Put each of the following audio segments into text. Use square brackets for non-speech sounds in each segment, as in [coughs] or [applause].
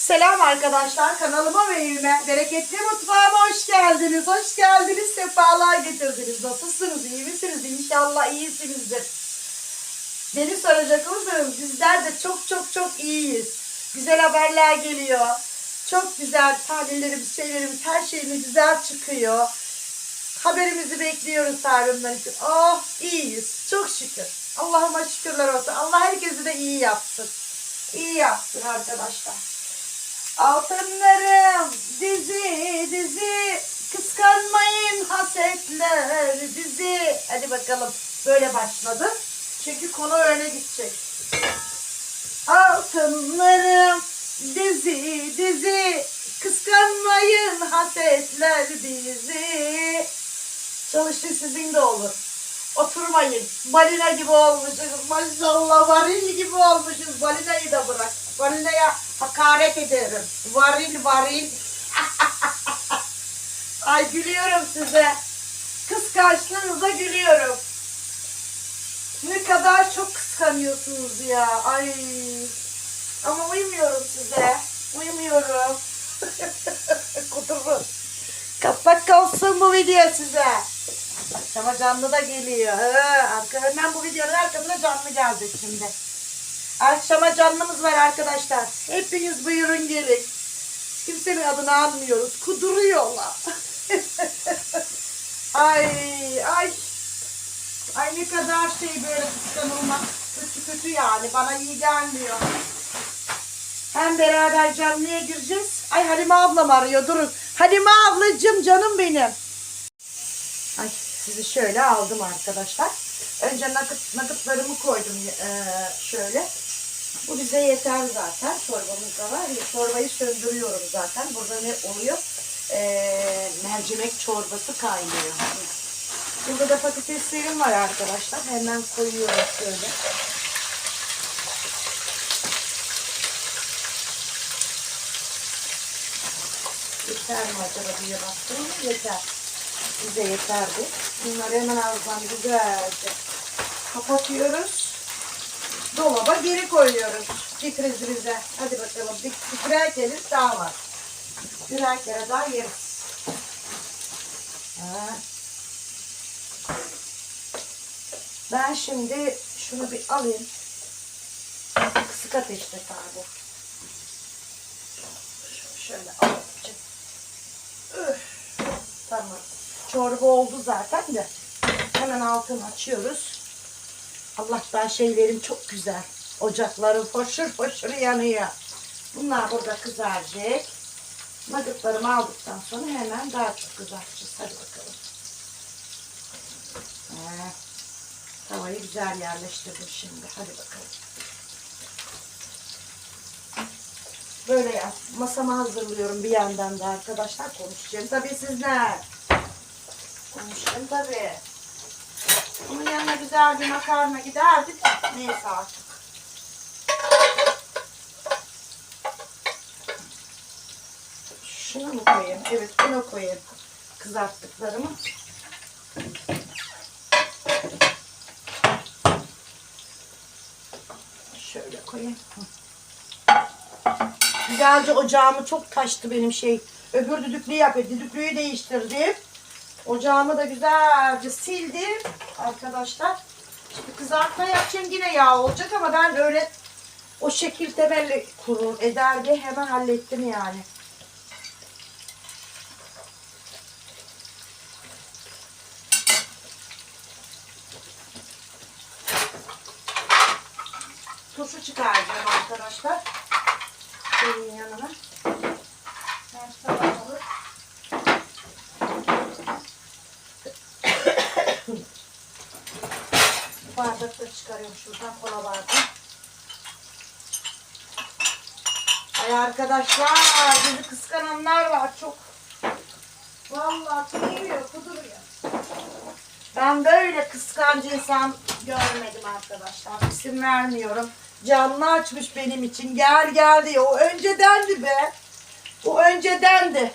Selam arkadaşlar kanalıma ve evime bereketli mutfağıma hoş geldiniz. Hoş geldiniz sefalar getirdiniz. Nasılsınız iyi misiniz? İnşallah iyisinizdir. Beni soracak olursanız bizler de çok çok çok iyiyiz. Güzel haberler geliyor. Çok güzel tanelerimiz, şeylerimiz, her şeyimiz güzel çıkıyor. Haberimizi bekliyoruz tarihimler için. Oh iyiyiz. Çok şükür. Allah'ıma şükürler olsun. Allah herkesi de iyi yapsın. İyi yapsın arkadaşlar. Altınlarım dizi dizi kıskanmayın hasetler dizi. Hadi bakalım böyle başladı. Çünkü konu öyle gidecek. Altınlarım dizi dizi kıskanmayın hasetler dizi. Çalışın sizin de olur. Oturmayın. Balina gibi olmuşuz. Maşallah varil gibi olmuşuz. Balinayı da bırak. Balinaya hakaret ederim. Varil varil. [laughs] Ay gülüyorum size. Kıskançlığınıza gülüyorum. Ne kadar çok kıskanıyorsunuz ya. Ay. Ama uymuyorum size. Uymuyorum. [laughs] Kudurum. Kapak kalsın bu video size. Akşama canlı da geliyor. He, arka, hemen bu videonun arkasına canlı gelecek şimdi. Akşama canlımız var arkadaşlar. Hepiniz buyurun gelin. Kimsenin adını almıyoruz. Kuduruyorlar. [laughs] ay ay. Ay ne kadar şey böyle kıskanılmak. Kötü kötü yani. Bana iyi gelmiyor. Hem beraber canlıya gireceğiz. Ay Halime ablam arıyor. Durun. Halime ablacığım canım benim. Ay sizi şöyle aldım arkadaşlar. Önce nakıt, nakıtlarımı koydum eee, şöyle. Bu bize yeter zaten. Çorbamız da var. Çorbayı söndürüyorum zaten. Burada ne oluyor? Eee, mercimek çorbası kaynıyor. Burada da patateslerim var arkadaşlar. Hemen koyuyorum şöyle. Yeter mi acaba diye baktım. Yeter. Bize yeterdi. Bunları hemen ağızdan güzelce kapatıyoruz. Dolaba geri koyuyoruz. Difrizimize. Hadi bakalım. Dik- Birer kere daha var. Birer kere daha yeriz. Ben şimdi şunu bir alayım. Kısık ateşte tabi. Şöyle alayım. Üf, Tamam. Çorba oldu zaten de. Hemen altını açıyoruz. Allah'tan şeylerim çok güzel. Ocaklarım foşur foşur yanıyor. Bunlar burada kızaracak. Nuggetlarımı aldıktan sonra hemen daha çok kızartacağız. Hadi bakalım. He. Tavayı güzel yerleştirdim şimdi. Hadi bakalım. Böyle yap. Masamı hazırlıyorum bir yandan da arkadaşlar konuşacağım. Tabii sizler. Konuşacağım tabii. Bunun yanına güzel bir makarna giderdi de neyse artık. Şunu mu koyayım? Evet bunu koyayım. Kızarttıklarımı. Şöyle koyayım. Güzelce ocağımı çok taştı benim şey. Öbür düdüklüyü yapıyor. Düdüklüyü değiştirdim. Ocağımı da güzelce sildim arkadaşlar. Şimdi kızartma yapacağım yine yağ olacak ama ben öyle o şekil temelli kurur ederdi. Hemen hallettim yani. Turşu çıkaracağım arkadaşlar. Şeyin yanına. Ben salatalı. Bardakları çıkarıyorum şuradan kola bardağı. Ay arkadaşlar bizi kıskananlar var çok. Vallahi kuduruyor kuduruyor. Ben böyle kıskancı insan görmedim arkadaşlar. İsim vermiyorum. Canlı açmış benim için. Gel gel diyor. O öncedendi be. O öncedendi.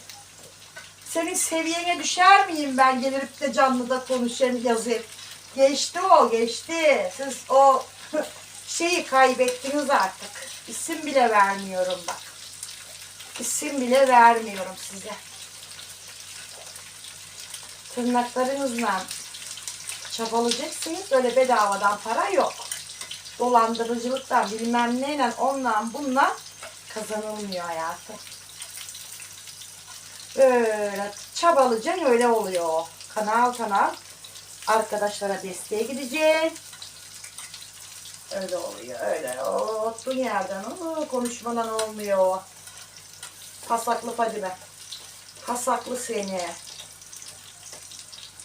Senin seviyene düşer miyim ben gelip de canlıda konuşayım yazayım. Geçti o geçti. Siz o [laughs] şeyi kaybettiniz artık. İsim bile vermiyorum bak. İsim bile vermiyorum size. Tırnaklarınızla çabalayacaksınız. Öyle bedavadan para yok. Dolandırıcılıktan bilmem neyle ondan bundan kazanılmıyor hayatım. Böyle çabalayacaksın öyle oluyor. Kanal kanal arkadaşlara desteğe gideceksin. Öyle oluyor öyle. Oturduğun yerden oo, konuşmadan olmuyor. Pasaklı Fadime. Pasaklı seni.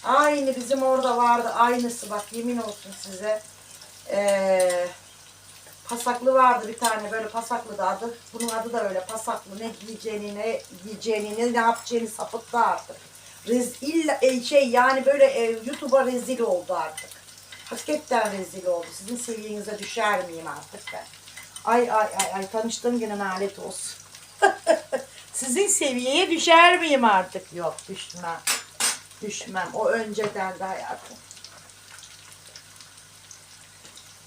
Aynı bizim orada vardı. Aynısı bak yemin olsun size. Ee, pasaklı vardı bir tane böyle pasaklı da adı. Bunun adı da öyle pasaklı. Ne giyeceğini ne giyeceğini ne yapacağını sapıttı artık. Rez, illa, e, şey yani böyle e, YouTube'a rezil oldu artık. Hakikaten rezil oldu. Sizin seviyenize düşer miyim artık ben? Ay ay ay ay tanıştığım günün alet olsun. [laughs] Sizin seviyeye düşer miyim artık? Yok düşmem. Düşmem. O önceden de hayatım.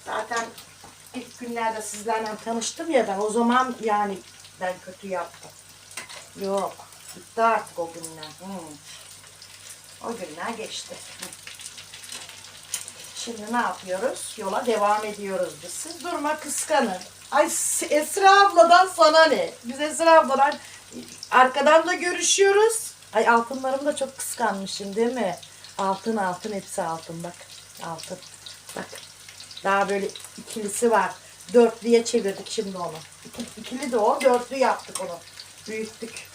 Zaten ilk günlerde sizlerle tanıştım ya ben. O zaman yani ben kötü yaptım. Yok. Bitti artık o günler. Hmm. O günler geçti. Şimdi ne yapıyoruz? Yola devam ediyoruz biz. Siz durma kıskanın. Ay Esra abladan sana ne? Biz Esra abladan arkadan da görüşüyoruz. Ay altınlarımı da çok kıskanmışım değil mi? Altın altın hepsi altın bak. Altın. Bak. Daha böyle ikilisi var. Dörtlüye çevirdik şimdi onu. İki- İkili de o. Dörtlü yaptık onu. Büyüttük.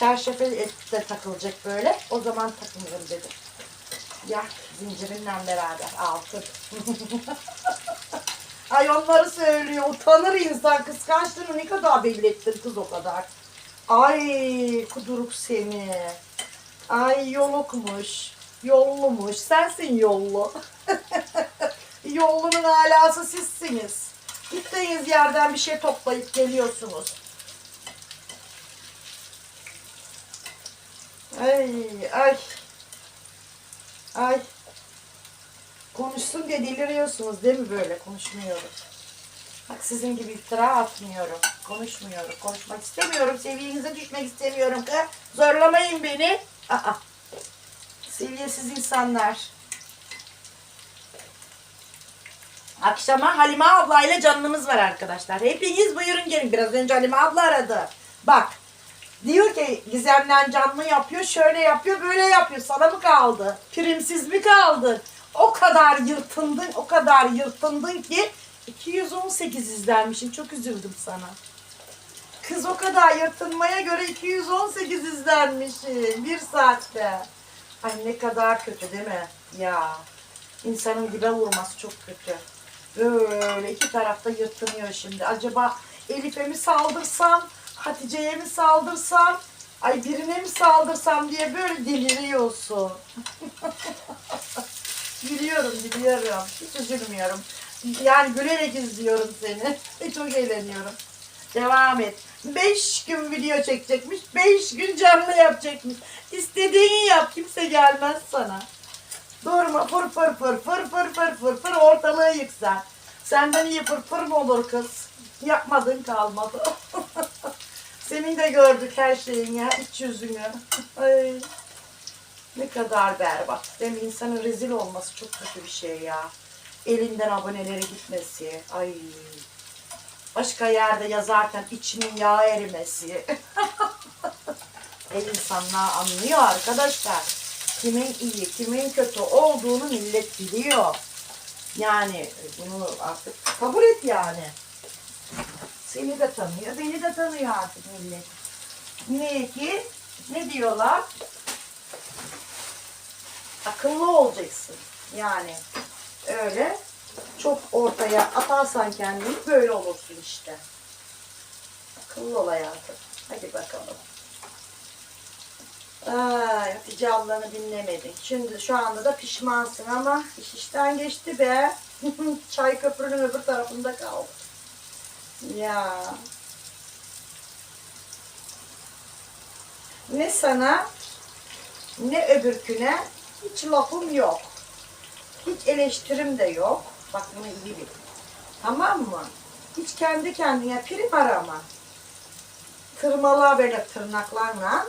Et de takılacak böyle. O zaman takmıyorum dedim. Ya zincirinle beraber altın. [laughs] Ay onları söylüyor. Utanır insan. Kıskançlığını ne kadar belli ettin kız o kadar. Ay kuduruk seni. Ay yolukmuş. Yollumuş. Sensin yollu. [laughs] Yollunun alası sizsiniz. Gittiğiniz yerden bir şey toplayıp geliyorsunuz. Ay ay. Ay. Konuşsun diye deliriyorsunuz değil mi böyle? Konuşmuyorum. Bak sizin gibi iftira atmıyorum. Konuşmuyorum. Konuşmak istemiyorum. Seviyenize düşmek istemiyorum. Kı. Zorlamayın beni. Aa. Seviyesiz insanlar. Akşama Halime ablayla canlımız var arkadaşlar. Hepiniz buyurun gelin. Biraz önce Halime abla aradı. Bak. Diyor ki Gizem'den canlı yapıyor. Şöyle yapıyor. Böyle yapıyor. Sana mı kaldı? Primsiz mi kaldın? O kadar yırtındın. O kadar yırtındın ki 218 izlenmişim. Çok üzüldüm sana. Kız o kadar yırtınmaya göre 218 izlenmişim. Bir saatte. Ay ne kadar kötü değil mi? Ya. İnsanın dibe vurması çok kötü. Böyle iki tarafta yırtınıyor şimdi. Acaba Elif'e mi saldırsam, Hatice'ye mi saldırsam, ay birine mi saldırsam diye böyle deliriyorsun. [laughs] Biliyorum, biliyorum. Hiç üzülmüyorum. Yani gülerek izliyorum seni. [laughs] Çok eğleniyorum. Devam et. Beş gün video çekecekmiş. Beş gün canlı yapacakmış. İstediğini yap. Kimse gelmez sana. Durma fır fır fır fır fır fır fır fır ortalığı yüksel. Senden iyi fır fır mı olur kız? Yapmadın kalmadı. [laughs] Senin de gördük her şeyin ya iç yüzünü. Ay. Ne kadar berbat. Değil mi? İnsanın rezil olması çok kötü bir şey ya. Elinden aboneleri gitmesi. Ay. Başka yerde yazarken içinin yağ erimesi. [laughs] El insanlar anlıyor arkadaşlar. Kimin iyi, kimin kötü olduğunu millet biliyor. Yani bunu artık kabul et yani. Seni de tanıyor, beni de tanıyor artık millet. Niye ki? Ne diyorlar? akıllı olacaksın. Yani öyle çok ortaya atarsan kendini böyle olursun işte. Akıllı ol hayatım. Hadi bakalım. Ay, Hatice ablanı dinlemedin. Şimdi şu anda da pişmansın ama iş işten geçti be. [laughs] Çay köprünün öbür tarafında kaldı. Ya. Ne sana ne öbürküne hiç lafım yok. Hiç eleştirim de yok. Bak bunu iyi bil. Tamam mı? Hiç kendi kendine prim arama. pastırmalığa böyle tırnaklarla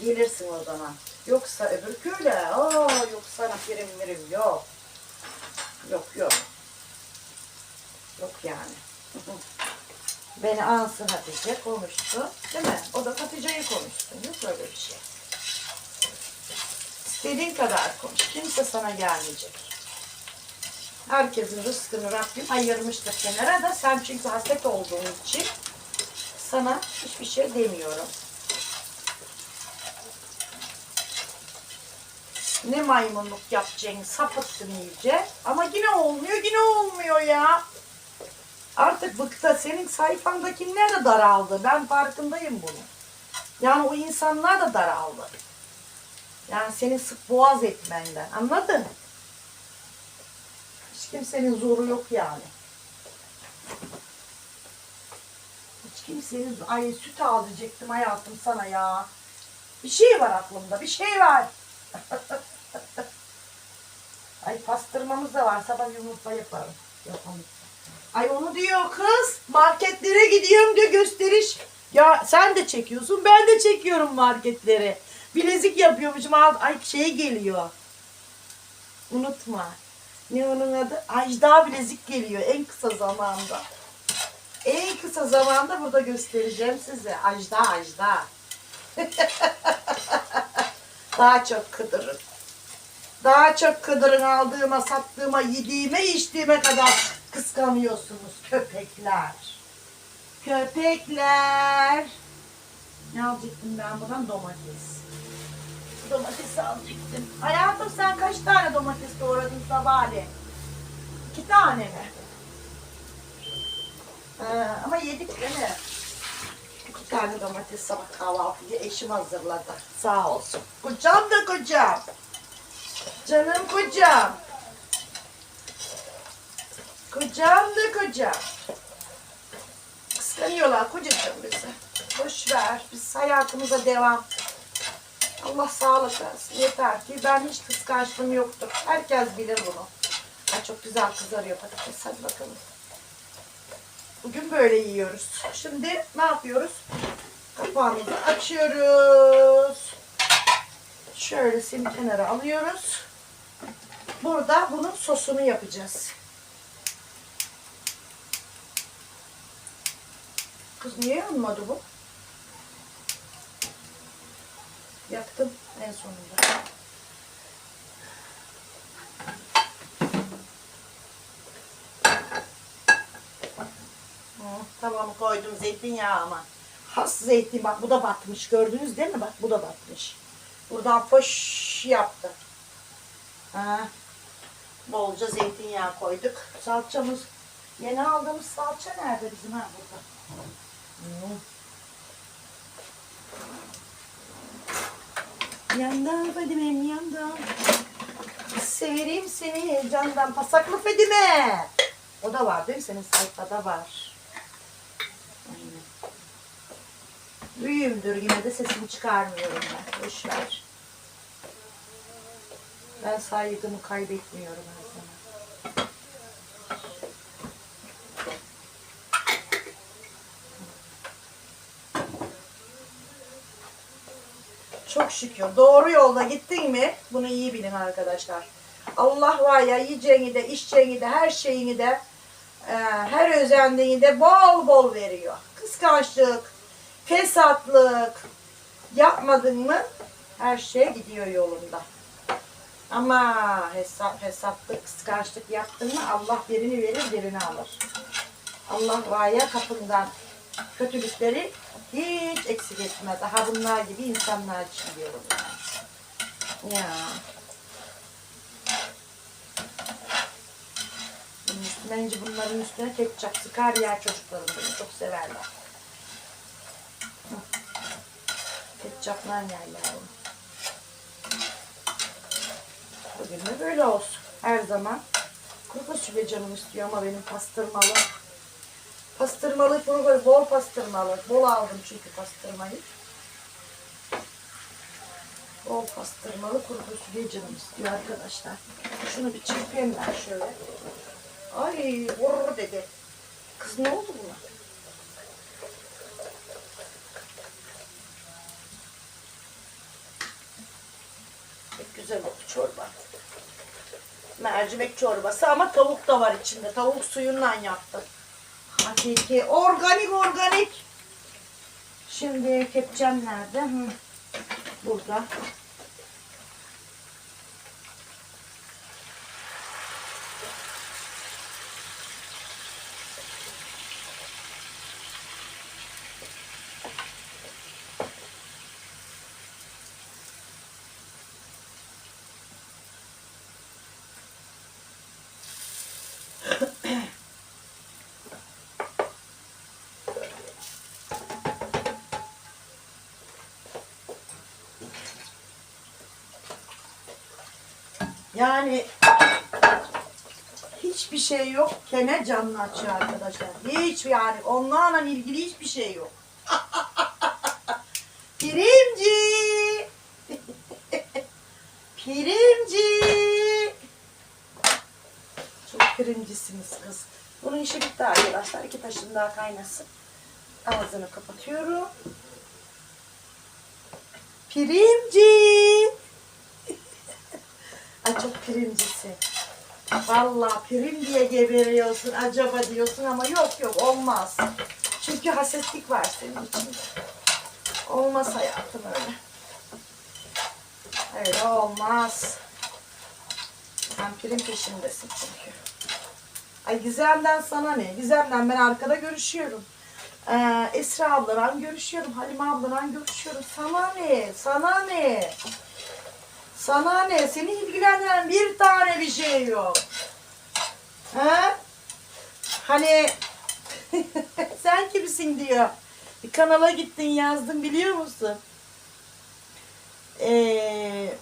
gelirsin o zaman. Yoksa öbür köyle, aa yok sana birim birim yok. Yok yok. Yok yani. [laughs] Beni ansın Hatice konuştu. Değil mi? O da Hatice'yi konuştu. Yok böyle bir şey. İstediğin kadar konuş. Kimse sana gelmeyecek. Herkesin rızkını Rabbim ayırmıştır kenara da sen çünkü hasret olduğun için sana hiçbir şey demiyorum. Ne maymunluk yapacaksın, sapıttın iyice. Ama yine olmuyor, yine olmuyor ya. Artık bıktı. Senin sayfandakiler de daraldı. Ben farkındayım bunun. Yani o insanlar da daraldı. Yani seni sık boğaz etmenden. Anladın? Hiç kimsenin zoru yok yani. Hiç kimsenin Ay süt al diyecektim hayatım sana ya. Bir şey var aklımda. Bir şey var. [laughs] Ay pastırmamız da var. Sabah yumurta yaparım. Yapalım. Ay onu diyor kız. Marketlere gidiyorum diyor gösteriş. Ya sen de çekiyorsun. Ben de çekiyorum marketlere. Bilezik yapıyormuşum. Ay şey geliyor. Unutma. Ne onun adı? Ajda bilezik geliyor en kısa zamanda. En kısa zamanda burada göstereceğim size. Ajda Ajda. [laughs] Daha çok kıdırın. Daha çok kıdırın aldığıma, sattığıma, yediğime, içtiğime kadar kıskanıyorsunuz köpekler. Köpekler. Ne alacaktım ben buradan? Domates. Domates alacaktım. Hayatım sen kaç tane domates doğradın sabahleyin? İki tane mi? Ee, ama yedik değil mi? İki tane domates sabah kahvaltıya eşim hazırladı. Sağ olsun. Kocam da kocam. Canım kocam. Kocam da kocam. Kıskanıyorlar kocacığım bizi. Boş ver. Biz hayatımıza devam. Allah sağlık versin. Yeter ki ben hiç kıskançlığım yoktur. Herkes bilir bunu. Ay çok güzel kızarıyor patates. Hadi bakalım. Bugün böyle yiyoruz. Şimdi ne yapıyoruz? Kapağımızı açıyoruz. Şöyle seni kenara alıyoruz. Burada bunun sosunu yapacağız. Kız niye yanmadı bu? Yaktım en sonunda. Tamam koydum zeytinyağı ama. Has zeytin bak bu da batmış gördünüz değil mi? Bak bu da batmış. Buradan foş yaptı. Ha. Bolca zeytinyağı koyduk. Salçamız yeni aldığımız salça nerede bizim ha burada? Hmm. Yandan Fadime'm yandan. Severim seni candan pasaklı Fadime. O da var değil mi? Senin sayfada var. Büyüğümdür yine de sesimi çıkarmıyorum ben. Boş ver. Ben saygımı kaybetmiyorum her zaman. Çok şükür. Doğru yolda gittin mi? Bunu iyi bilin arkadaşlar. Allah var ya yiyeceğini de, içeceğini de, her şeyini de, e, her özendiğini de bol bol veriyor. Kıskançlık, fesatlık yapmadın mı her şey gidiyor yolunda. Ama hesap, hesaplık, kıskançlık yaptın mı Allah birini verir, birini alır. Allah var ya kapından kötülükleri hiç eksik etmez. Daha bunlar gibi insanlar için diyorum yani. Ya. İnce bunların üstüne ketçap sıkar yer çocuklarım beni çok severler. Ketçapla yerler onu. Bugün de böyle olsun. Her zaman kuru fasulye canım istiyor ama benim pastırmalı. Pastırmalı profil bol pastırmalı. Bol aldım çünkü pastırmayı. Bol pastırmalı kuru fasulye canım istiyor arkadaşlar. Şunu bir çırpayım ben şöyle. Ay vurur dedi. Kız ne oldu buna? Çok güzel oldu çorba. Mercimek çorbası ama tavuk da var içinde. Tavuk suyundan yaptım. Hakiki organik organik. Şimdi kepçem nerede? Hı. Burada. Yani hiçbir şey yok. Kene canını açıyor arkadaşlar. Hiç yani onlarla ilgili hiçbir şey yok. [laughs] Pirimci. Pirimci. [laughs] Çok pirimcisiniz kız. Bunun işi bitti arkadaşlar. İki taşın daha kaynasın. Ağzını kapatıyorum. Pirimci. Ay çok primcisin. Vallahi prim diye geberiyorsun acaba diyorsun ama yok yok olmaz. Çünkü hasetlik var senin içinde. Olmaz hayatım öyle. Öyle olmaz. Sen prim peşindesin çünkü. Ay Gizem'den sana ne? Gizem'den ben arkada görüşüyorum. Ee, Esra abladan görüşüyorum. Halime abladan görüşüyorum. Sana ne? Sana ne? Sana ne? Seni ilgilendiren bir tane bir şey yok. Ha? Hani [laughs] sen kimsin diyor. Bir kanala gittin yazdın biliyor musun? Ee,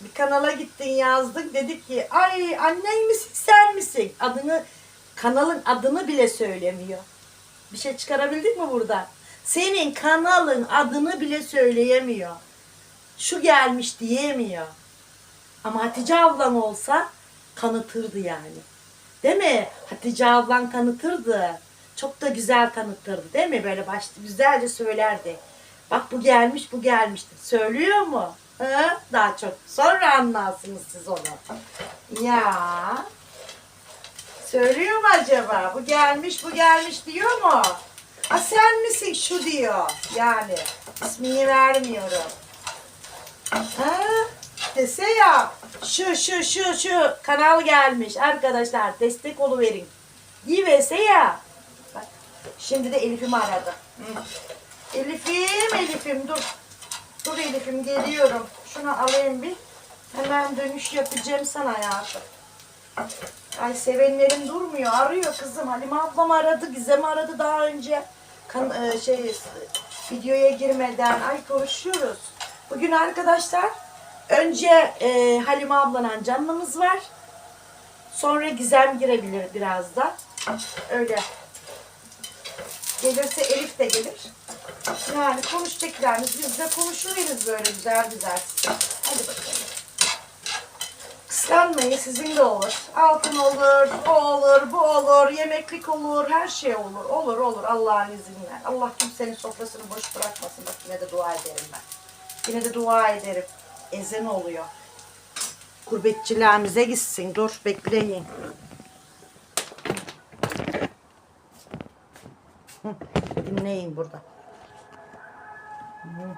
bir kanala gittin yazdın dedik ki ay annen misin sen misin? Adını kanalın adını bile söylemiyor. Bir şey çıkarabildin mi burada? Senin kanalın adını bile söyleyemiyor şu gelmiş diyemiyor. Ama Hatice ablan olsa kanıtırdı yani. Değil mi? Hatice ablan kanıtırdı. Çok da güzel kanıtırdı değil mi? Böyle başta güzelce söylerdi. Bak bu gelmiş bu gelmiştir. Söylüyor mu? Ha? Daha çok. Sonra anlarsınız siz onu. Ya. Söylüyor mu acaba? Bu gelmiş bu gelmiş diyor mu? Ha sen misin şu diyor. Yani ismini vermiyorum. Ha, dese ya şu şu şu şu kanal gelmiş arkadaşlar destek verin. Givese ya. Bak, şimdi de Elif'im aradı. Hı. Elif'im Elif'im dur. Dur Elif'im geliyorum. Şunu alayım bir. Hemen dönüş yapacağım sana hayatım. Ay sevenlerim durmuyor. Arıyor kızım. Halime ablam aradı. Gizem aradı daha önce. Kan, e, şey videoya girmeden. Ay konuşuyoruz. Bugün arkadaşlar önce e, Halime ablanan canlımız var. Sonra Gizem girebilir biraz da. Öyle. Gelirse Elif de gelir. Yani konuşacaklarınız biz de konuşuruz böyle güzel güzel. Hadi bakalım. Kıskanmayın sizin de olur. Altın olur, o olur, bu olur, yemeklik olur, her şey olur. Olur olur Allah'ın izniyle. Allah kimsenin sofrasını boş bırakmasın. Bak yine de dua ederim ben. Yine de dua ederim. Ezan oluyor. Gurbetçilerimize gitsin. Dur bekleyin. Dinleyin burada. Hı.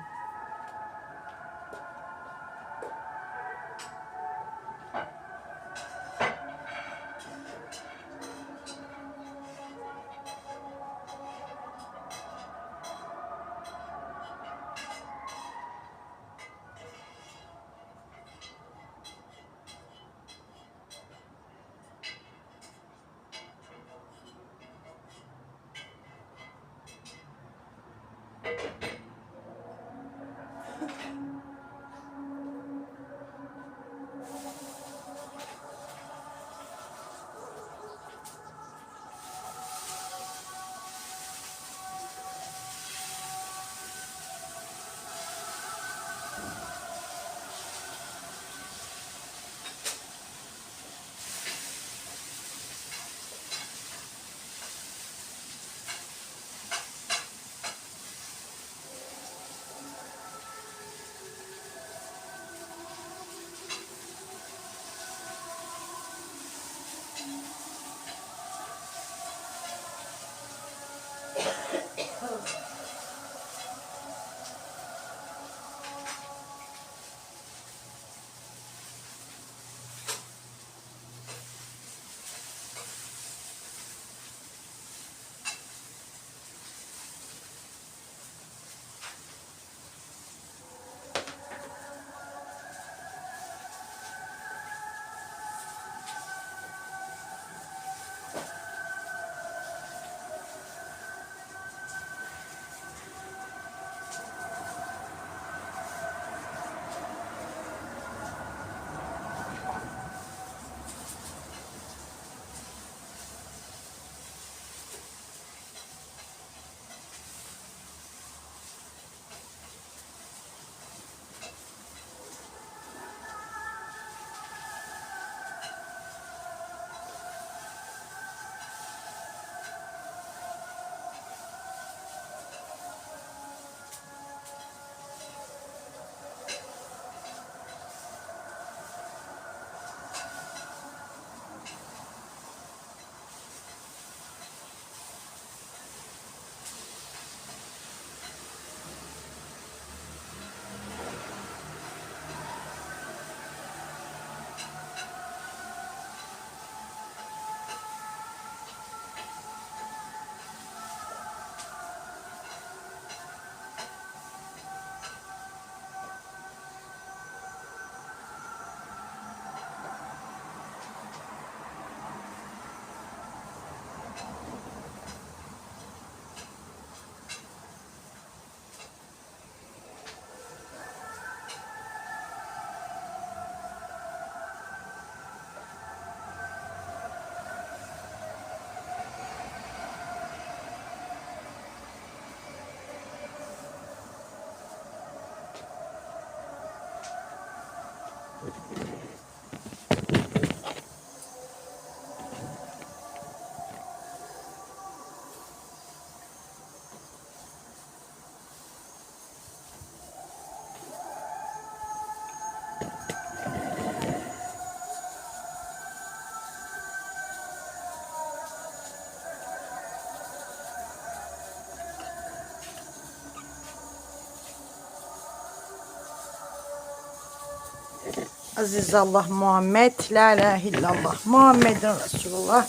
Aziz Allah Muhammed. La ilahe illallah. Muhammedin Resulullah.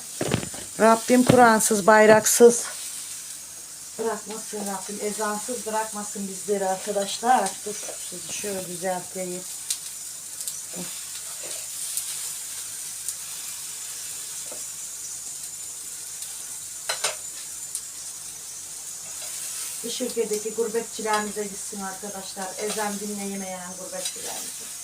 Rabbim Kur'ansız, bayraksız bırakmasın Rabbim. Ezansız bırakmasın bizleri arkadaşlar. Dur sizi şöyle düzelteyim. Dış ülkedeki gurbetçilerimize gitsin arkadaşlar. Ezan dinleyemeyen gurbetçilerimize.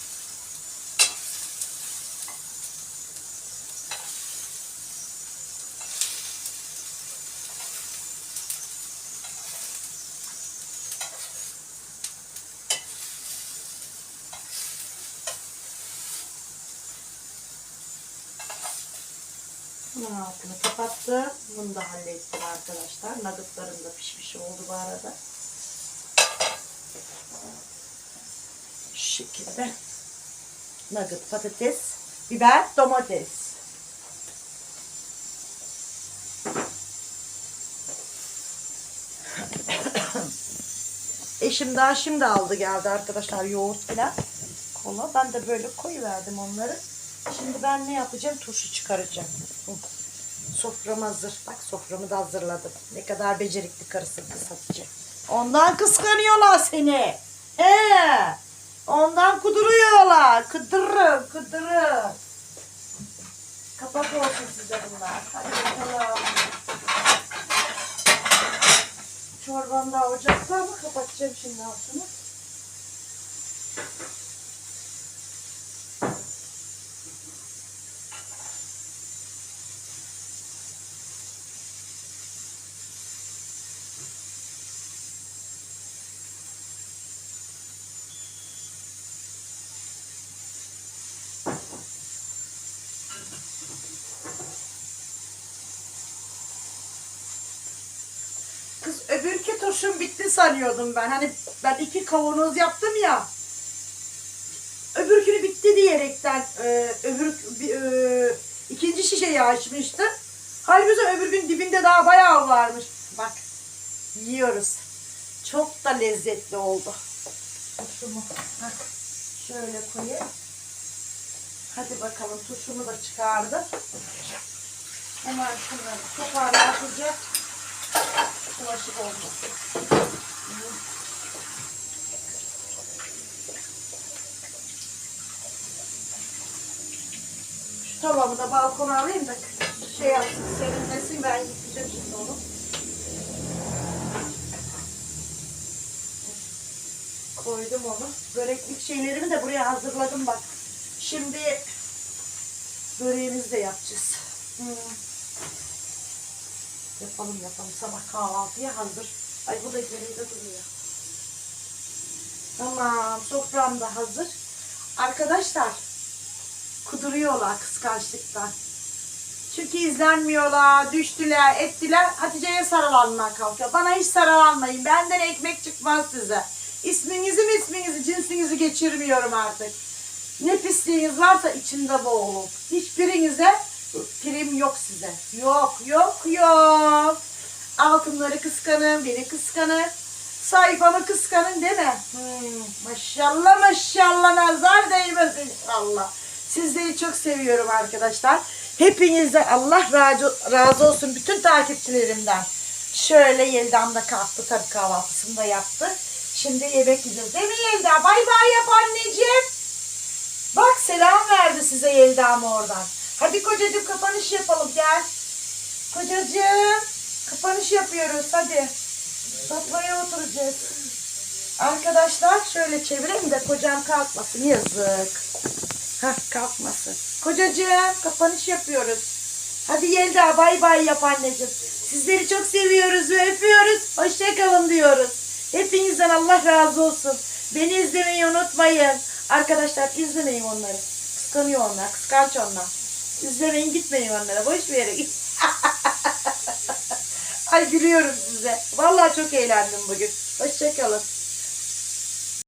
Bunun altını kapattım. Bunu da hallettim arkadaşlar. Nuggetlarım da pişmiş oldu bu arada. Şu şekilde. Nugget, patates, biber, domates. [coughs] Eşim daha şimdi aldı geldi arkadaşlar yoğurt falan. Kola. Ben de böyle koyuverdim onları. Şimdi ben ne yapacağım? Turşu çıkaracağım. Sofram hazır. Bak soframı da hazırladım. Ne kadar becerikli karısın kız Hatice. Ondan kıskanıyorlar seni. He. Ondan kuduruyorlar. Kıdırın, kıdırın. Kapak olsun size bunlar. Hadi bakalım. Çorban da ocakta mı? Kapatacağım şimdi altını. Kız öbürkü turşum bitti sanıyordum ben. Hani ben iki kavanoz yaptım ya. Öbürkünü bitti diyerekten e, öbür e, ikinci şişeyi açmıştım. Halbuki öbür gün dibinde daha bayağı varmış. Bak yiyoruz. Çok da lezzetli oldu. Turşumu heh, şöyle koyayım. Hadi bakalım turşumu da çıkardım. Hemen şunları toparlayacağız. Bulaşık olmasın. Şu tavamı da balkona alayım da şey yapsın, serinlesin. Ben yıkayacağım şimdi onu. Koydum onu. Böreklik şeylerimi de buraya hazırladım bak. Şimdi böreğimizi de yapacağız. Hmm. Yapalım yapalım. Sabah kahvaltıya hazır. Ay bu da geride duruyor. Tamam. Sofram da hazır. Arkadaşlar kuduruyorlar kıskançlıktan. Çünkü izlenmiyorlar, düştüler, ettiler. Hatice'ye sarılanmaya kalkıyor. Bana hiç sarılanmayın. Benden ekmek çıkmaz size. İsminizi mi isminizi, cinsinizi geçirmiyorum artık. Ne pisliğiniz varsa içinde boğulun. Hiçbirinize prim yok size. Yok, yok, yok. Altınları kıskanın, beni kıskanın. Sayfamı kıskanın mi? Hmm, maşallah maşallah nazar değmez inşallah. Sizleri çok seviyorum arkadaşlar. Hepinizden Allah razı, olsun bütün takipçilerimden. Şöyle Yeldam da kalktı tabii kahvaltısını da yaptı. Şimdi yemek yiyeceğiz değil mi Yelda? Bay bay yap anneciğim. Bak selam verdi size Yeldam oradan. Hadi kocacığım kapanış yapalım gel. Kocacığım kapanış yapıyoruz hadi. Sofraya oturacağız. Arkadaşlar şöyle çevireyim de kocam kalkmasın yazık. Hah kalkmasın. Kocacığım kapanış yapıyoruz. Hadi Yelda bay bay yap anneciğim. Sizleri çok seviyoruz ve öpüyoruz. Hoşçakalın diyoruz. Hepinizden Allah razı olsun. Beni izlemeyi unutmayın. Arkadaşlar izlemeyin onları. Kıskanıyor onlar. Kıskanç onlar. İzlemeyin gitmeyin onlara. Boş bir yere git. [laughs] Ay gülüyorum size. Vallahi çok eğlendim bugün. Hoşçakalın.